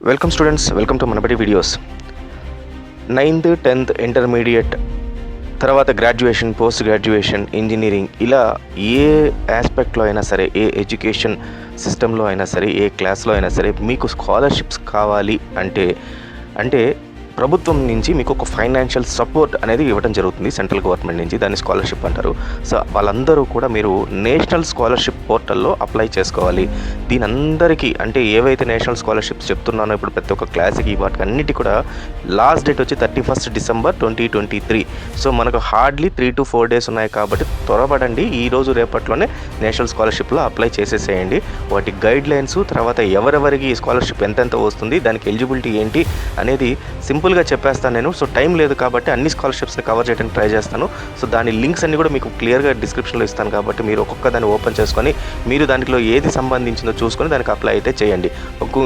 Welcome students welcome to Manabadi videos ninth tenth intermediate తర్వాత graduation post graduation engineering ఇలా ఏ ఆస్పెక్ట్లో అయినా సరే ఏ ఎడ్యుకేషన్ సిస్టంలో అయినా సరే ఏ క్లాస్లో అయినా సరే మీకు స్కాలర్షిప్స్ కావాలి అంటే అంటే ప్రభుత్వం నుంచి మీకు ఒక ఫైనాన్షియల్ సపోర్ట్ అనేది ఇవ్వడం జరుగుతుంది సెంట్రల్ గవర్నమెంట్ నుంచి దాన్ని స్కాలర్షిప్ అంటారు. సో వాళ్ళందరూ కూడా మీరు నేషనల్ స్కాలర్షిప్ పోర్టల్లో అప్లై చేసుకోవాలి. దీని అందరికీ అంటే ఏవైతే నేషనల్ స్కాలర్షిప్స్ చెప్తున్నానో ఇప్పుడు ప్రతి ఒక్క క్లాస్కి వాటికి అన్నిటి కూడా లాస్ట్ డేట్ వచ్చి thirty first December twenty twenty three. So మనకు hardly three to four days ఉన్నాయి కాబట్టి త్వరపడండి. ఈ రోజు రేపట్లోనే నేషనల్ స్కాలర్షిప్లో అప్లై చేసేసేయండి. వాటి గైడ్ లైన్స్ తర్వాత ఎవరెవరికి ఈ స్కాలర్షిప్ ఎంతెంత వస్తుంది దానికి ఎలిజిబిలిటీ ఏంటి అనేది సింపుల్గా చెప్పేస్తాను నేను. సో టైం లేదు కాబట్టి అన్ని స్కాలర్షిప్స్ని కవర్ చేయడానికి ట్రై చేస్తాను. సో దాని లింక్స్ అన్ని కూడా మీకు క్లియర్గా డిస్క్రిప్షన్లో ఇస్తాను కాబట్టి మీరు ఒక్కొక్క దాన్ని ఓపెన్ చేసుకొని మీరు దాంట్లో ఏది సంబంధించిందో చూసుకొని దానికి అప్లై అయితే చేయండి.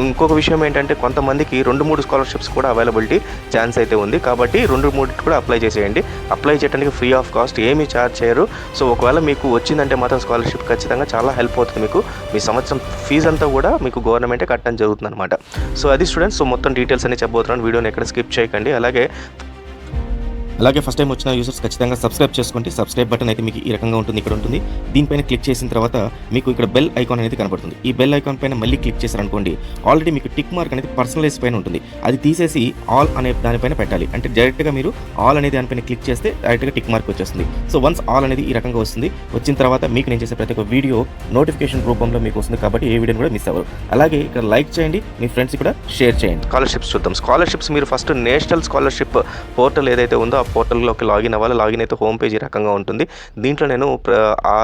ఇంకొక విషయం ఏంటంటే కొంతమందికి రెండు మూడు స్కాలర్షిప్స్ కూడా అవైలబిలిటీ ఛాన్స్ అయితే ఉంది. కాబట్టి రెండు మూడు కూడా అప్లై చేసేయండి. అప్లై చేయడానికి ఫ్రీ ఆఫ్ కాస్ట్ ఏమీ ఛార్జ్ చేయరు. సో ఒకవేళ మీకు వచ్చిందంటే మాత్రం స్కాలర్షిప్ ఖచ్చితంగా చాలా హెల్ప్ అవుతుంది మీకు. మీ సంవత్సరం ఫీజు అంతా కూడా మీకు గవర్నమెంటే కట్టడం జరుగుతుంది అనమాట సో అది స్టూడెంట్స్ సో మొత్తం డీటెయిల్స్ అన్ని చెప్పబోతున్నాను. వీడియోని ఎక్కడ స్కిప్ చేయకండి. అలాగే అలాగే ఫస్ట్ టైం వచ్చిన యూసర్స్ ఖచ్చితంగా సబ్స్క్రైబ్ చేసుకోండి. సబ్స్క్రైబ్ బటన్ అయితే మీకు ఈ రకంగా ఉంటుంది ఇక్కడ ఉంటుంది. దీనిపైన క్లిక్ చేసిన తర్వాత మీకు ఇక్కడ బెల్ ఐకాన్ అనేది కనబడుతుంది. ఈ బెల్ ఐకాన్ పైన మళ్ళీ క్లిక్ చేశారనుకోండి ఆల్రెడీ మీకు టిక్ మార్క్ అనేది పర్సనలైజ్ పైన ఉంటుంది. అది తీసేసి ఆల్ అనే దానిపైన పెట్టాలి. అంటే డైరెక్ట్గా మీరు ఆల్ అనే దానిపైన క్లిక్ చేస్తే డైరెక్ట్గా టిక్ మార్క్ వచ్చేస్తుంది. సో వన్స్ ఆల్ అనేది ఈ రకంగా వస్తుంది వచ్చిన తర్వాత మీకు నేను చేసే ప్రతి ఒక్క వీడియో నోటిఫికేషన్ రూపంలో మీకు వస్తుంది కాబట్టి ఏ వీడియోని కూడా మిస్ అవ్వరు. అలాగే ఇక్కడ లైక్ చేయండి మీ ఫ్రెండ్స్ కూడా షేర్ చేయండి. స్కాలర్షిప్స్ చూద్దాం. స్కాలర్షిప్స్ మీరు ఫస్ట్ నేషనల్ స్కాలర్షిప్ పోర్టల్ ఏదైతే ఉందో పోర్టల్లోకి లాగిన్ అవ్వాలి. లాగిన్ అయితే హోమ్ పేజ్ ఈ రకంగా ఉంటుంది. దీంట్లో నేను ఆ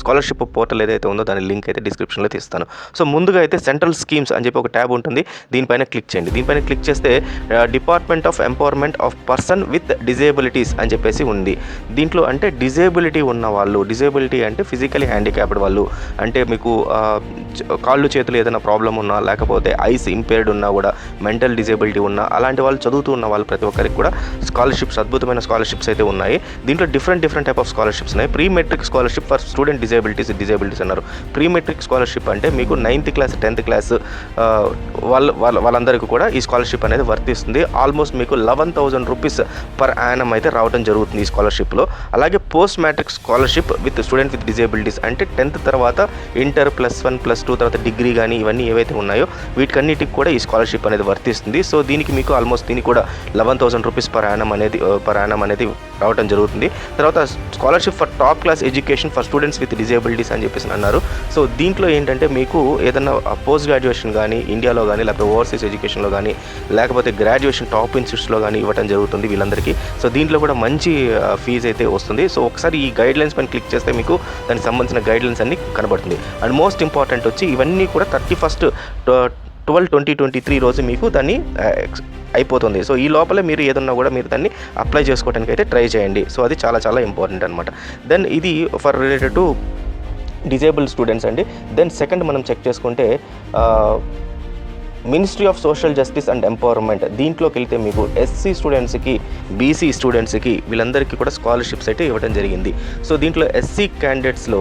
స్కాలర్షిప్ పోర్టల్ ఏదైతే ఉందో దాని లింక్ అయితే డిస్క్రిప్షన్లో తీస్తాను. సో ముందుగా అయితే సెంట్రల్ స్కీమ్స్ అని చెప్పి ఒక ట్యాబ్ ఉంటుంది. దీనిపైన క్లిక్ చేయండి. దీనిపైన క్లిక్ చేస్తే department of empowerment of person with disabilities అని చెప్పేసి ఉంది. దీంట్లో అంటే డిజేబిలిటీ ఉన్న వాళ్ళు డిజేబిలిటీ అంటే ఫిజికలీ హ్యాండిక్యాప్డ్ వాళ్ళు. అంటే మీకు కాళ్ళు చేతులు ఏదైనా ప్రాబ్లం ఉన్నా లేకపోతే ఐస్ ఇంపేర్డ్ ఉన్నా కూడా మెంటల్ డిజేబిలిటీ ఉన్నా అలాంటి వాళ్ళు చదువుతూ ఉన్న వాళ్ళు ప్రతి ఒక్కరికి కూడా స్కాలర్షిప్స్ అద్భుతమైన స్కాలర్షిప్స్ అయితే ఉన్నాయి. దీంట్లో different different type of scholarships ఉన్నాయి. Pre matric scholarship for student disabilities disabilities అన్నారు. ప్రీ మెట్రిక్ స్కాలర్షిప్ అంటే మీకు నైన్త్ క్లాస్ టెన్త్ క్లాస్ వాళ్ళ వాళ్ళ వాళ్ళందరికీ కూడా ఈ స్కాలర్షిప్ అనేది వర్తిస్తుంది. ఆల్మోస్ట్ మీకు eleven thousand rupees per annum అయితే రావడం జరుగుతుంది ఈ స్కాలర్షిప్లో అలాగే post matric scholarship with student with disabilities అంటే టెన్త్ తర్వాత inter plus one plus two తర్వాత డిగ్రీ కానీ ఇవన్నీ ఏవైతే ఉన్నాయో వీటికన్నిటికి కూడా ఈ స్కాలర్షిప్ అనేది వర్తిస్తుంది. సో దీనికి మీకు ఆల్మోస్ట్ దీనికి కూడా eleven thousand rupees per annum అనేది పర్ యానం అనేది రావడం జరుగుతుంది. తర్వాత scholarship for top class education for students with disabilities అని చెప్పేసి అన్నారు. సో దీంట్లో ఏంటంటే మీకు ఏదైనా పోస్ట్ గ్రాడ్యుయేషన్ కానీ ఇండియాలో కానీ లేకపోతే ఓవర్సీస్ ఎడ్యుకేషన్లో కానీ లేకపోతే గ్రాడ్యుయేషన్ టాప్ ఇన్స్టిట్యూట్స్లో కానీ ఇవ్వడం జరుగుతుంది వీళ్ళందరికీ. సో దీంట్లో కూడా మంచి ఫీజు అయితే వస్తుంది. సో ఒకసారి ఈ గైడ్ లైన్స్ పైన క్లిక్ చేస్తే మీకు దానికి సంబంధించిన గైడ్ లైన్స్ అన్ని కనబడుతుంది. అండ్ మోస్ట్ ఇంపార్టెంట్ వచ్చి ఇవన్నీ కూడా thirty first twelve twenty twenty three రోజు మీకు దాన్ని అయిపోతుంది. సో ఈ లోపల మీరు ఏదన్నా కూడా మీరు దాన్ని అప్లై చేసుకోవడానికి అయితే ట్రై చేయండి. సో అది చాలా చాలా ఇంపార్టెంట్ అనమాట దెన్ ఇది for related to disable students అండి. దెన్ సెకండ్ మనం చెక్ చేసుకుంటే ministry of social justice and empowerment దీంట్లోకి వెళ్తే మీకు ఎస్సీ స్టూడెంట్స్కి బీసీ స్టూడెంట్స్కి వీళ్ళందరికీ కూడా స్కాలర్షిప్స్ అయితే ఇవ్వడం జరిగింది. సో దీంట్లో SC క్యాండిడేట్స్లో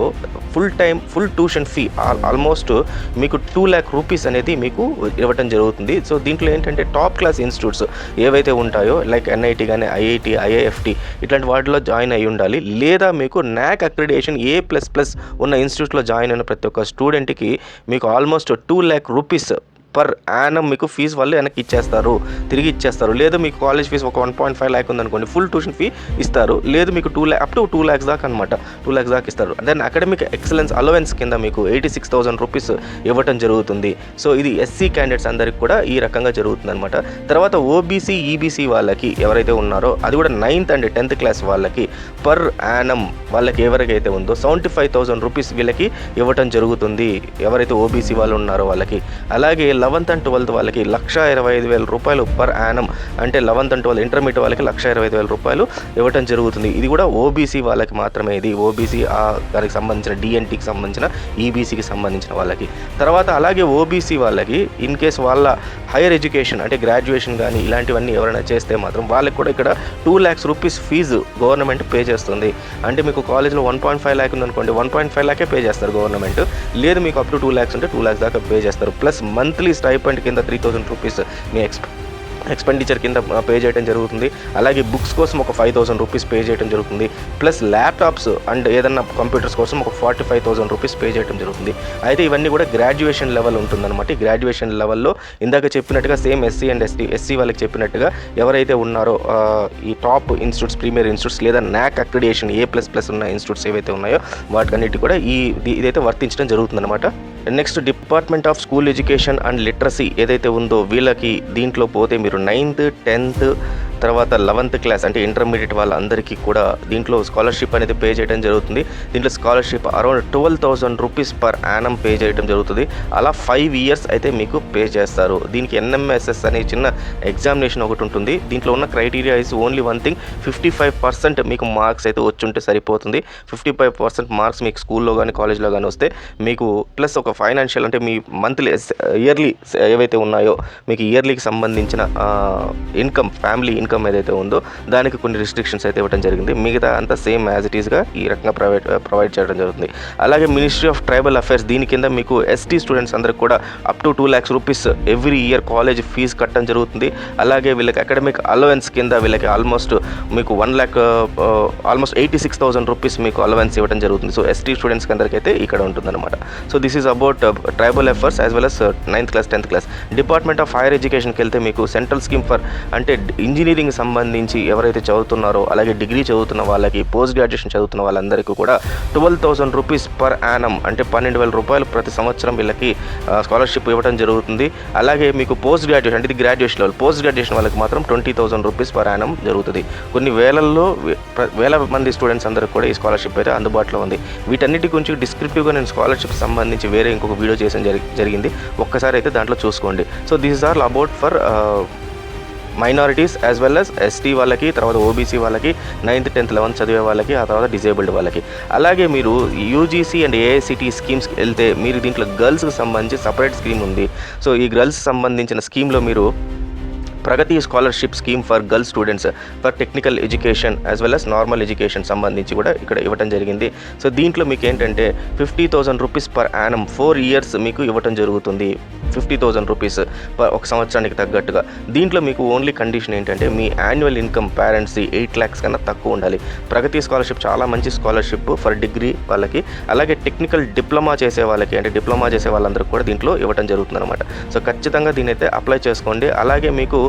full time full tuition fee almost మీకు టూ ల్యాక్ రూపీస్ అనేది మీకు ఇవ్వడం జరుగుతుంది. సో దీంట్లో ఏంటంటే టాప్ క్లాస్ ఇన్స్టిట్యూట్స్ ఏవైతే ఉంటాయో లైక్ ఎన్ఐటి కానీ ఐఐటి ఐఐఎఫ్టి ఇట్లాంటి వాటిలో జాయిన్ అయి ఉండాలి. లేదా మీకు నాక్ అక్రిడేషన్ ఏ ప్లస్ ప్లస్ ఉన్న ఇన్స్టిట్యూట్లో జాయిన్ అయిన ప్రతి ఒక్క స్టూడెంట్కి మీకు almost two lakh rupees per annum మీకు ఫీజు వాళ్ళు వెనక్కి ఇచ్చేస్తారు తిరిగి ఇచ్చేస్తారు. లేదు మీకు కాలేజ్ ఫీజు ఒక వన్ పాయింట్ ఫైవ్ ల్యాక్ ఉందనుకోండి ఫుల్ ట్యూషన్ ఫీ ఇస్తారు. లేదు మీకు two lakh up to two lakhs దాకా అనమాట టూ ల్యాక్స్ దాకా ఇస్తారు. దెన్ అకాడమిక్ ఎక్సలెన్స్ అలవెన్స్ కింద మీకు ఎయిటీ సిక్స్ థౌసండ్ రూపీస్ ఇవ్వటం జరుగుతుంది. సో ఇది ఎస్సీ క్యాండిడేట్స్ అందరికి కూడా ఈ రకంగా జరుగుతుంది అనమాట తర్వాత ఓబీసీ ఈబీసీ వాళ్ళకి ఎవరైతే ఉన్నారో అది కూడా నైన్త్ అండ్ టెన్త్ క్లాస్ వాళ్ళకి పర్ యానం వాళ్ళకి ఎవరికైతే ఉందో సెవెంటీ ఫైవ్ థౌసండ్ రూపీస్ వీళ్ళకి ఇవ్వటం జరుగుతుంది ఎవరైతే ఓబీసీ వాళ్ళు ఉన్నారో వాళ్ళకి. అలాగే లెవెన్త్ అండ్ ట్వెల్త్ వాళ్ళకి లక్ష ఇరవై ఐదు వేల రూపాయలు పర్ యానం. అంటే లెవెన్త్ అండ్ ట్వెల్త్ ఇంటర్మీడియట్ వాళ్ళకి లక్ష ఇరవై ఐదు వేల రూపాయలు ఇవ్వటం జరుగుతుంది. ఇది కూడా ఓబీసీ వాళ్ళకి మాత్రమే ఇది. ఓబీసీ దానికి సంబంధించిన డిఎన్టీకి సంబంధించిన ఈబీసీకి సంబంధించిన వాళ్ళకి. తర్వాత అలాగే ఓబీసీ వాళ్ళకి ఇన్ కేస్ వాళ్ళ హైయర్ ఎడ్యుకేషన్ అంటే గ్రాడ్యుయేషన్ కానీ ఇలాంటివన్నీ ఎవరైనా చేస్తే మాత్రం వాళ్ళకి కూడా ఇక్కడ two lakhs rupees fees government pay చేస్తుంది. అంటే మీకు కాలేజ్లో వన్ పాయింట్ ఫైవ్ ల్యాక్ ఉందనుకోండి వన్ పాయింట్ ఫైవ్ ల్యాకే పే చేస్తారు గవర్నమెంట్. లేదు మీకు అప్ టు టూ ల్యాక్స్ ఉంటే టూ ల్యాక్స్ దాకా పే చేస్తారు. ప్లస్ మంత్లీ మంత్లీ స్టైపెండ్ కింద త్రీ థౌసండ్ రూపీస్ మీ ఎక్స్పె ఎక్స్పెండిచర్ కింద పే చేయడం జరుగుతుంది. అలాగే బుక్స్ కోసం ఒక ఫైవ్ థౌసండ్ రూపీస్ పే చేయడం జరుగుతుంది. ప్లస్ ల్యాప్టాప్స్ అండ్ ఏదన్నా కంప్యూటర్స్ కోసం ఒక forty five thousand rupees pay చేయడం జరుగుతుంది. అయితే ఇవన్నీ కూడా గ్రాడ్యుయేషన్ లెవెల్ ఉంటుందన్నమాట. గ్రాడ్యుయేషన్ లెవెల్లో ఇందాక చెప్పినట్టుగా same SC and ST SC వాళ్ళకి చెప్పినట్టుగా ఎవరైతే ఉన్నారో ఈ టాప్ ఇన్స్టిట్యూట్స్ ప్రీమియర్ ఇన్స్టిట్యూట్స్ లేదా NAAC accreditation A plus plus ఉన్న ఇన్స్టిట్యూట్స్ ఏవైతే ఉన్నాయో వాటికన్నిటి కూడా ఈ ఇది- ఇదైతే వర్తించడం జరుగుతుందన్నమాట. Next department of school education and literacy ఏదైతే ఉందో వీళ్ళకి దీంట్లో పోతే మీరు నైన్త్ టెన్త్ తర్వాత లెవెంత్ క్లాస్ అంటే ఇంటర్మీడియట్ వాళ్ళందరికీ కూడా దీంట్లో స్కాలర్షిప్ అనేది పే చేయడం జరుగుతుంది. దీంట్లో scholarship around twelve thousand rupees per annum pay చేయడం జరుగుతుంది. అలా ఫైవ్ ఇయర్స్ అయితే మీకు పే చేస్తారు. దీనికి ఎన్ఎంఎస్ఎస్ అనే చిన్న ఎగ్జామినేషన్ ఒకటి ఉంటుంది. దీంట్లో ఉన్న criteria is only one thing. Fifty five percent మీకు మార్క్స్ అయితే వచ్చుంటే సరిపోతుంది. ఫిఫ్టీ ఫైవ్ పర్సెంట్ మార్క్స్ మీకు స్కూల్లో కానీ కాలేజ్లో కానీ వస్తే మీకు ప్లస్ ఒక ఫైనాన్షియల్ అంటే మీ మంత్లీ ఇయర్లీ ఏవైతే ఉన్నాయో మీకు ఇయర్లీకి సంబంధించిన ఇన్కమ్ ఫ్యామిలీ ఇన్కమ్ ఏదైతే ఉందో దానికి కొన్ని రిస్ట్రిక్షన్స్ అయితే ఇవ్వడం జరిగింది. మిగతా అంతా సేమ్ యాజ్ ఇట్ ఈస్గా ఈ రకంగా ప్రొవైడ్ ప్రొవైడ్ uh, చేయడం జరుగుతుంది. అలాగే మినిస్ట్రీ ఆఫ్ ట్రైబల్ అఫైర్స్ దీని కింద మీకు ఎస్టీ స్టూడెంట్స్ అందరికి కూడా up to two lakhs rupees every year college fees కట్టడం జరుగుతుంది. అలాగే వీళ్ళకి అకాడమిక్ అలవెన్స్ కింద వీళ్ళకి ఆల్మోస్ట్ మీకు one lakh almost eighty six thousand rupees మీకు అలవెన్స్ ఇవ్వడం జరుగుతుంది. సో ఎస్టీ స్టూడెంట్స్కి అందరికీ అయితే ఇక్కడ ఉంటుందన్నమాట. So this is about tribal affairs as well as ninth class tenth class department of higher ఎడ్యుకేషన్కి వెళ్తే మీకు సెంట్రల్ స్కీమ్ ఫర్ అంటే ఇంజనీరింగ్ సంబంధించి ఎవరైతే చదువుతున్నారో అలాగే డిగ్రీ చదువుతున్న వాళ్ళకి పోస్ట్ గ్రాడ్యుయేషన్ చదువుతున్న వాళ్ళందరికీ కూడా twelve thousand rupees per annum అంటే పన్నెండు వేల రూపాయలు ప్రతి సంవత్సరం వీళ్ళకి స్కాలర్షిప్ ఇవ్వడం జరుగుతుంది. అలాగే మీకు పోస్ట్ గ్రాడ్యుయేషన్ అంటే ఇది గ్రాడ్యుయేషన్ లెవెల్ పోస్ట్ గ్రాడ్యుయేషన్ వాళ్ళకి మాత్రం twenty thousand rupees per annum జరుగుతుంది. కొన్ని వేలల్లో ప్ర- వేల మంది స్టూడెంట్స్ అందరికి కూడా ఈ స్కాలర్షిప్ అయితే అందుబాటులో ఉంది. వీటన్నిటి గురించి డిస్క్రిప్టివ్గా నేను స్కాలర్షిప్ సంబంధించి వేరే ఇంకొక వీడియో చేసిన జరిగింది. ఒక్కసారి అయితే దాంట్లో చూసుకోండి. So this is are about for minorities as well as ST వాళ్ళకి తర్వాత ఓబీసీ వాళ్ళకి నైన్త్ టెన్త్ లెవెన్త్ చదివే వాళ్ళకి ఆ తర్వాత డిజేబుల్డ్ వాళ్ళకి. అలాగే మీరు యూజీసీ అండ్ ఏఐసిటీ స్కీమ్స్కి వెళ్తే మీరు దీంట్లో గర్ల్స్కి సంబంధించి సపరేట్ స్కీమ్ ఉంది. సో ఈ గర్ల్స్ సంబంధించిన స్కీమ్లో మీరు Pragati scholarship scheme for girl students for technical education as well as normal education సంబంధించి కూడా ఇక్కడ ఇవ్వడం జరిగింది. సో దీంట్లో మీకు ఏంటంటే fifty thousand rupees per annum four years మీకు ఇవ్వడం జరుగుతుంది. ఫిఫ్టీ థౌసండ్ రూపీస్ ఒక సంవత్సరానికి తగ్గట్టుగా. దీంట్లో మీకు ఓన్లీ కండిషన్ ఏంటంటే మీ annual income parents eight lakhs కన్నా తక్కువ ఉండాలి. ప్రగతి స్కాలర్షిప్ చాలా మంచి స్కాలర్షిప్ ఫర్ డిగ్రీ వాళ్ళకి. అలాగే టెక్నికల్ డిప్లొమా చేసే వాళ్ళకి అంటే డిప్లొమా చేసే వాళ్ళందరికీ కూడా దీంట్లో ఇవ్వడం జరుగుతుంది అనమాట సో ఖచ్చితంగా దీని అయితే అప్లై చేసుకోండి. అలాగే మీకు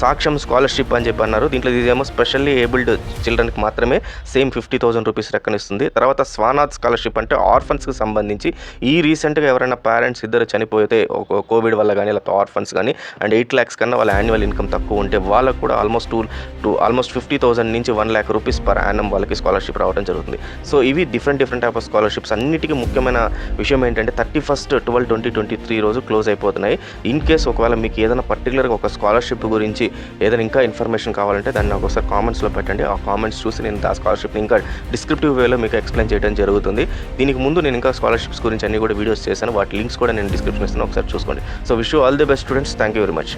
సాక్ష్యం స్కాలర్షిప్ అని చెప్పి అన్నారు. దీంట్లో ఇదేమో స్పెషల్లీ ఏబుల్డ్ చిల్డ్రన్కి మాత్రమే సేమ్ ఫిఫ్టీ థౌసండ్ రూపీస్ రెక్కనిస్తుంది. తర్వాత స్వానాథ్ స్కాలర్షిప్ అంటే ఆర్ఫన్స్కి సంబంధించి ఈ రీసెంట్గా ఎవరైనా పేరెంట్స్ ఇద్దరు చనిపోతే కోవిడ్ వల్ల కానీ లేకపోతే ఆర్ఫన్స్ కానీ అండ్ ఎయిట్ ల్యాక్స్ కన్నా వాళ్ళ యాన్యువల్ ఇన్కమ్ తక్కువ ఉంటే వాళ్ళకు కూడా almost two two almost fifty thousand నుంచి one lakh rupees per annum వాళ్ళకి స్కాలర్షిప్ రావడం జరుగుతుంది. సో ఇవి different different type of scholarships. అన్నిటికీ ముఖ్యమైన విషయం ఏంటంటే thirty first twelve twenty twenty three రోజు క్లోజ్ అయిపోతున్నాయి. ఇన్ కేస్ ఒకవేళ మీకు ఏదైనా పర్టికులర్గా ఒక స్కాలర్షిప్ స్కాలర్షిప్ గురించి ఏదైనా ఇంకా ఇన్ఫర్మేషన్ కావాలంటే దాన్ని నాకు ఒకసారి కామెంట్స్లో పెట్టండి. ఆ కామెంట్స్ చూసి నేను ఆ స్కాలర్షిప్ని ఇంకా డిస్క్రిప్టివ్ వేలో మీకు ఎక్స్ప్లెయిన్ చేయడం జరుగుతుంది. దీనికి ముందు నేను ఇంకా స్కాలర్షిప్స్ గురించి అన్ని కూడా వీడియోస్ చేశాను. వాటి లింక్స్ కూడా నేను డిస్క్రిప్షన్ ఇస్తాను. ఒకసారి చూసుకోండి. So wish all the best students thank you very much